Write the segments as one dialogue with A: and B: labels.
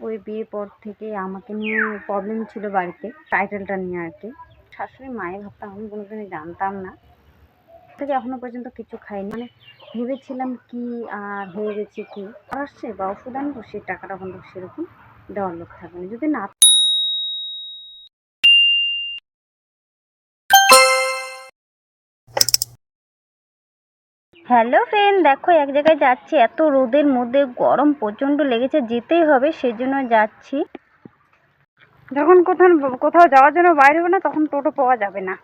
A: ওই বিয়ের পর থেকে আমাকে নিয়ে প্রবলেম ছিল বাড়িতে টাইটেলটা নিয়ে আর কি। শাশুড়ি মায়ের ভাবতাম আমি কোনোদিনই জানতাম না। থেকে এখনও পর্যন্ত কিছু খাইনি। মানে ভেবেছিলাম কি আর হয়ে গেছে কি। আসছে বা ওষুধ আনব, সেই টাকাটা কিন্তু সেরকম দেওয়ার লোক থাকবে না। যদি না হ্যালো ফ্রেন্ড দেখো এক জায়গায় যাচ্ছি, এত রোদের মধ্যে, গরম প্রচণ্ড লেগেছে, যেতেই হবে, সেজন্য যাচ্ছি। যখন কোথাও কোথাও যাওয়ার জন্য বাইরে হবে না, তখন টোটো পাওয়া যাবে না।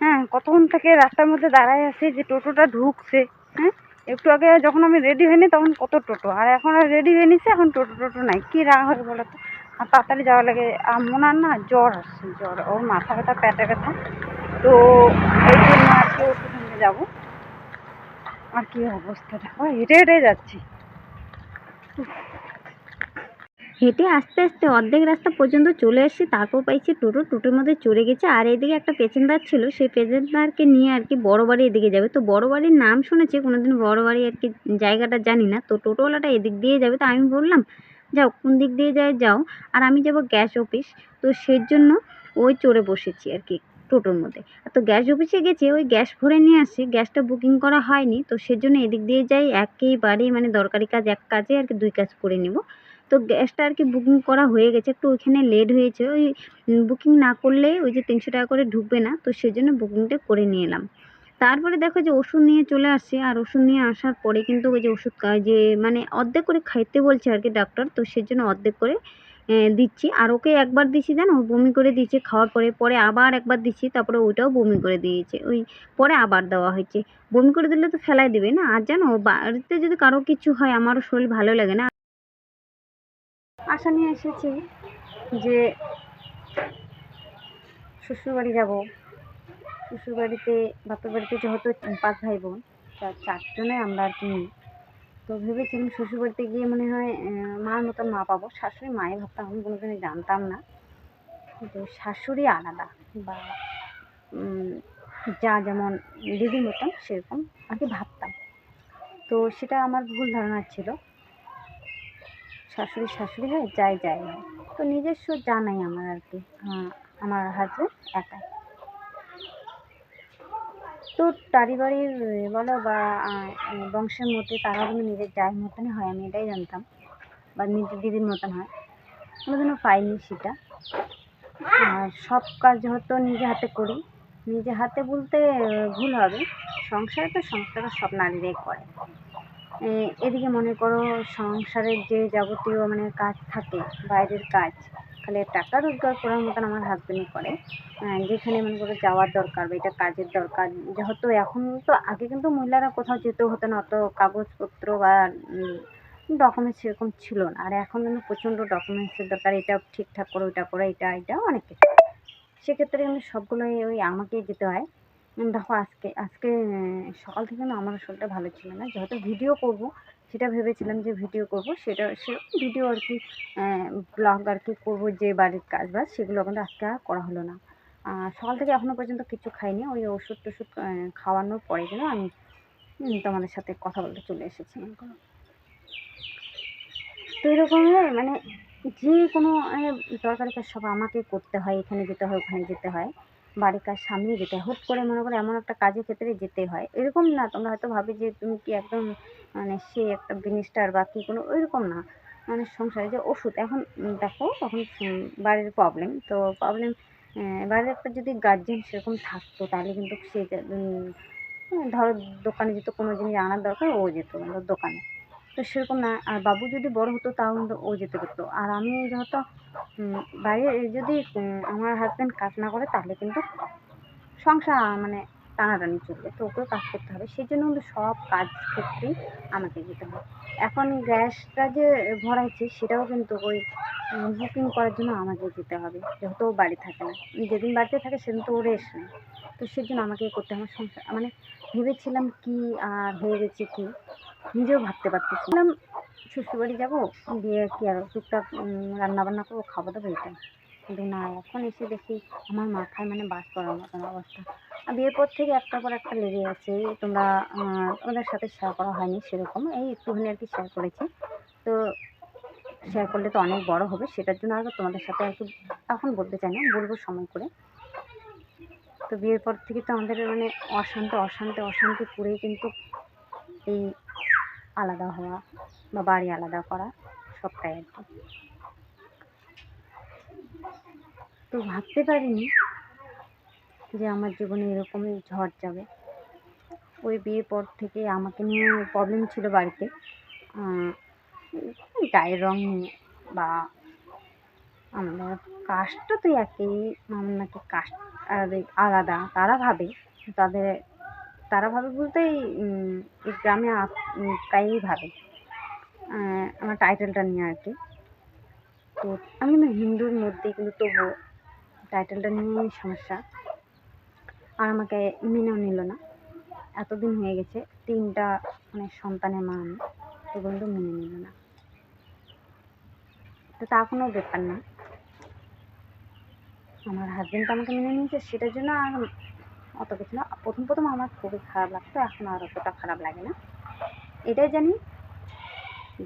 A: হ্যাঁ কতক্ষণ থেকে রাস্তার মধ্যে দাঁড়ায় আছি যে টোটোটা ঢুকছে হ্যাঁ? একটু আগে যখন আমি রেডি হইনি, তখন কত টোটো? আর এখন আর রেডি হয়ে নিছে এখন টোটো টোটো নাই। কী রাগ হয় বলো তো? আর তাড়াতাড়ি যাওয়া লাগে আর মনার না, জ্বর আসছে, জ্বর। ওর মাথা ব্যথা, পেটে ব্যথা। তো এই জন্য আর কি ওর সঙ্গে যাব। আর কি অবস্থা দেখো হেঁটে হেঁটে যাচ্ছি। হেঁটে আস্তে আস্তে অর্ধেক রাস্তা পর্যন্ত চলে এসেছি তারপর পাইছি টোটো। টোটোর মধ্যে চড়ে গেছে আর এদিকে একটা প্যাসেঞ্জার ছিল, সেই প্যাসেঞ্জারকে নিয়ে আর কি বড় বাড়ি এদিকে যাবে। তো বড় বাড়ির নাম শুনেছি, কোনোদিন বড় বাড়ি আর কি জায়গাটা জানি না। তো টোটোওয়ালাটা এদিক দিয়ে যাবে। তো আমি বললাম, যাও, কোন দিক দিয়ে যায় যাও। আর আমি যাব গ্যাস অফিস তো সেই জন্য ওই চড়ে বসেছি আর কি। টোটোর মধ্যে। তো গ্যাস অফিসে গেছি, ওই গ্যাস ভরে নিয়ে আসি, গ্যাসটা বুকিং করা হয়নি, তো সেজন্য এদিক দিয়ে যাই একেবারেই মানে দরকারি কাজ, এক কাজে আর কি দুই কাজ করে নেব। তো গ্যাসটা আর কি বুকিং করা হয়ে গেছে, একটু ওইখানে লেট হয়েছে, ওই বুকিং না করলে ওই যে তিনশো টাকা করে ঢুকবে না, তো সেজন্য বুকিংটা করে নিয়ে এলাম। তারপরে দেখো যে ওষুধ নিয়ে চলে আসছে আর ওষুধ নিয়ে আসার পরে কিন্তু ওই যে ওষুধ যে মানে অর্ধেক করে খাইতে বলছে আর কি ডাক্তার তো সেজন্য অর্ধেক করে দিচ্ছি। আর ওকে একবার দিচ্ছি জানো? বমি করে দিয়েছে খাওয়ার পরে। পরে আবার একবার দিচ্ছি তারপরে ওইটাও বমি করে দিয়েছে। ওই পরে আবার দেওয়া হয়েছে। বমি করে দিলে তো ফেলাই দেবে না? আর জানো, বাড়িতে যদি কারও কিছু হয়, আমারও শরীর ভালো লাগে না। আশা নিয়ে এসেছি যে শ্বশুরবাড়ি যাব। শ্বশুরবাড়িতে, বাপের বাড়িতে যেহেতু পাঁচ ভাই বোন চার চারজনে আমরা আর কি তো ভেবেছিলাম শ্বশুরবাড়িতে গিয়ে মনে হয় মার মতন মা পাবো। শাশুড়ি মায়ে ভাবতাম আমি কোনোদিনই জানতাম না। যে শাশুড়ি আলাদা বা যা যেমন দিদির মতন সেরকম কি ভাবতাম। তো সেটা আমার ভুল ধারণা ছিল। শাশুড়ি শাশুড়ি হয় যাই যাই হয়। তো নিজস্ব যা নাই আমার আর কি আমার হাজব্যান্ড একাই। তো বাড়ির বলো বা বংশের মধ্যে তারা যেন নিজের যার মতনই হয়, আমি এটাই জানতাম। বা নিজের দিদির মতন হয়। কোনোদিনও পাইনি সেটা। আর সব কাজ হয়তো নিজে হাতে করি, নিজে হাতে বলতে ভুল হবে। সংসারে তো সংসারে সব নারীরাই করে। এদিকে মনে করো সংসারের যে যাবতীয় মানে কাজ থাকে, বাইরের কাজ খালি টাকা রোজগার করার মতন আমার হাজবেন্ডই করে। যেখানে মনে করো যাওয়ার দরকার বা এটা কাজের দরকার, যেহেতু এখন তো আগে কিন্তু মহিলারা কোথাও যেতেও হতো না, অত কাগজপত্র বা ডকুমেন্টস সেরকম ছিল না। আর এখন কিন্তু প্রচণ্ড ডকুমেন্টসের দরকার, এটা ঠিকঠাক করো, ওইটা করো, এটা এটা, অনেক কিছু। সেক্ষেত্রে কিন্তু সবগুলোই ওই আমাকেই যেতে হয়। দেখো, আজকে আজকে সকাল থেকে না আমার শরীরটা ভালো ছিল না। যেহেতু ভিডিও করব, সেটা ভেবেছিলাম যে ভিডিও করব। সেটা, সেরকম ভিডিও আর কি ব্লগ আর কি করব, যে বাড়ির কাজ বাজ, সেগুলো কিন্তু আজকে আর করা হলো না। সকাল থেকে এখনও পর্যন্ত কিছু খাইনি। ওই ওষুধ টষুধ খাওয়ানোর পরে যেন আমি তোমাদের সাথে কথা বলতে চলে এসেছি তো এরকমই মানে যে কোনো তরকারি কাজ সব আমাকে করতে হয়, এখানে যেতে হয়, ওখানে যেতে হয়। বাড়ির কাজ সামনে যেতে হয়। হুট করে মনে করো এমন একটা কাজের ক্ষেত্রে যেতে হয়। এরকম না, তোমরা হয়তো ভাবে যে তুমি কি একদম মানে সে একটা মিনিস্টার বা কী কোনো ওইরকম না। মানে সংসারে যে ওষুধ, এখন দেখো তখন বাড়ির প্রবলেম তো প্রবলেম বাড়ির একটা যদি গার্জেন সেরকম থাকতো, তাহলে কিন্তু সে ধরো দোকানে যেত, কোনো জিনিস আনার দরকার, ও যেত দোকানে। তো সেরকম না। আর বাবু যদি বড় হতো তাও ও যেতে পারতো। আর আমি যেহেতু বাইরে যদি আমার হাজব্যান্ড কাজ না করে, তাহলে কিন্তু সংসার মানে টানাটানি চলবে। তো ওকেও কাজ করতে হবে। সেই জন্য কিন্তু সব কাজ ক্ষেত্রেই আমাকে যেতে হবে। এখন গ্যাসটা যে ভরাইছে, সেটাও কিন্তু ওই বুকিং করার জন্য আমাকে যেতে হবে। যেহেতু ও বাড়ি থাকে না। যেদিন বাড়িতে থাকে, সেদিন তো রেস্ট নেই তো সেই জন্য আমাকে করতে হবে। সংসার মানে ভেবেছিলাম কি আর হয়ে গেছে কি, নিজেও ভাবতে পারতেছিলাম শ্বশুরবাড়ি যাব, দিয়ে কি আর টুকটাক রান্নাবান্না করব, খাব দাবো এটাই কিন্তু না, এখন এসে দেখি আমার মাথায় মানে বাস করার মতন অবস্থা। আর বিয়ের পর থেকে একটার পর একটা লেগে আছে তোমরা তোমাদের সাথে শেয়ার করা হয়নি সেরকম, এই একটুখানি আর কি শেয়ার করেছি। তো শেয়ার করলে তো অনেক বড় হবে, সেটার জন্য আর তোমাদের সাথে আর কি এখন বলতে চাই না, বলব সময় করে। তো বিয়ের পর থেকে তো আমাদের মানে অশান্ত, অশান্তি অশান্তি পুরেই কিন্তু এই আলাদা হওয়া বা বাড়ি আলাদা করা, সবটাই আর কি। তো ভাবতে পারিনি যে আমার জীবনে এরকম ঝড় যাবে। ওই বিয়ের পর থেকে আমাকে নিয়ে প্রবলেম ছিল বাড়িতে। গায়ের রং নিয়ে বা আমাদের কাস্টটা তো একই, আমার নাকি কাস্ট আলাদা তারা ভাবে তাদের তারা ভাবে বলতে এই গ্রামে তাই ভাবে। আমার টাইটেলটা নিয়ে আর কি। তো আমি কিন্তু হিন্দুর মধ্যে কিন্তু তবুও টাইটেলটা নিয়েই সমস্যা। আর আমাকে মেনেও নিল না। এতদিন হয়ে গেছে, তিনটা মানে সন্তানের মা আমি তো কিন্তু মেনে নিল না। তো তা কোনো ব্যাপার না। আমার হাজবেন্ড আমাকে মেনে নিয়েছে, সেটার জন্য আর অত কিছু না। প্রথম প্রথম আমার খুবই খারাপ লাগতো, এখন আর অতটা খারাপ লাগে না। এটাই জানি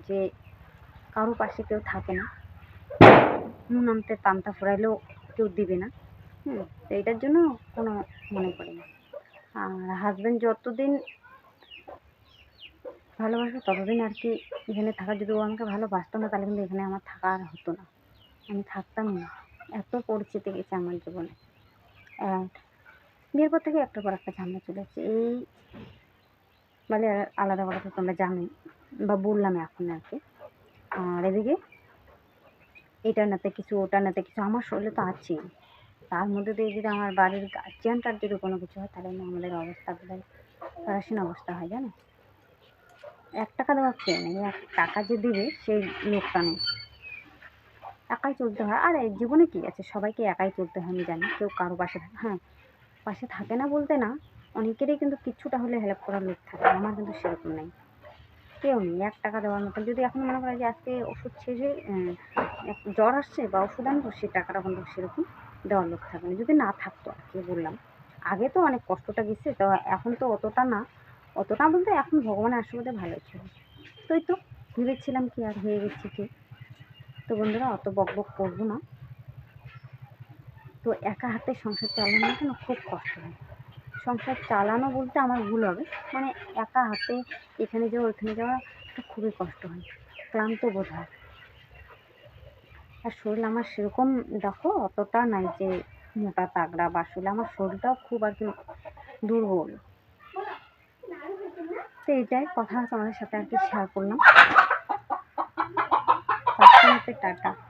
A: যে কারও পাশে কেউ থাকে না। নুন আনতে পান্তা ফোরাইলেও কেউ দিবে না। হুম, তো জন্য কোনো মনে করি না। আর হাজবেন্ড যতদিন ভালোবাসবে ততদিন আর কি এখানে থাকা। যদি ও আমাকে ভালোবাসতো না, তাহলে কিন্তু এখানে আমার থাকা আর হতো না। আমি থাকতাম না। এত পরিচিতি গেছে আমার জীবনে। আর বিয়ের পর থেকে একটার পর একটা ঝামেলা চলে এসেছে এই মানে আলাদা তো তোমরা জানোই বা বললাম এখন আর কি। আর এদিকে এটার নাতে কিছু, ওটার নাতে কিছু আমার শরীরে তো আছেই। তার মধ্যে দিয়ে যদি আমার বাড়ির গার্জিয়ানটার যদি কোনো কিছু হয়, তাহলে আমাদের অবস্থা বোধহয় পড়াশোনা অবস্থা হয়, জানো? এক টাকা দেওয়া খেয়ে নেই। এক টাকা যে দিবে, সেই লোকটা নেই। একাই চলতে হয়। আর জীবনে কী আছে? সবাইকে একাই চলতে হয়, আমি জানি। কেউ কারও পাশে হ্যাঁ পাশে থাকে না বলতে না, অনেকেরই কিন্তু কিছুটা হলে হেল্প করার লোক থাকে, আমার কিন্তু সেরকম নেই। কেউ নেই, এক টাকা দেওয়ার মতন। যদি এখন মনে করে যে আজকে ওষুধ শেষে জ্বর আসছে বা ওষুধ আনব, সেই টাকাটা কিন্তু সেরকম দেওয়ার লোক থাকে না। যদি না থাকতো আর কি বললাম। আগে তো অনেক কষ্টটা গেছে, তো এখন তো অতটা না। অতটা বলতে এখন ভগবানের আশীর্বাদে ভালো ছিল। তো তো, ভেবেছিলাম কি আর হয়ে গেছি কি? তো বন্ধুরা, অত বক বক করব না। তো একা হাতে সংসার চালানো কেন খুব কষ্ট হয়। সংসার চালানো বলতে আমার ভুল হবে। মানে একা হাতে এখানে যাওয়া ওইখানে যাওয়া খুবই কষ্ট হয়। ক্লান্ত বোধ হয়। আর শরীর আমার সেরকম দেখো অতটা নাই যে মোটা তাগড়া, বা শরীর আমার শরীরটাও খুব আর কি দুর্বল। তো এইটাই কথা তোমাদের সাথে আর কি শেয়ার করলাম। টাটা।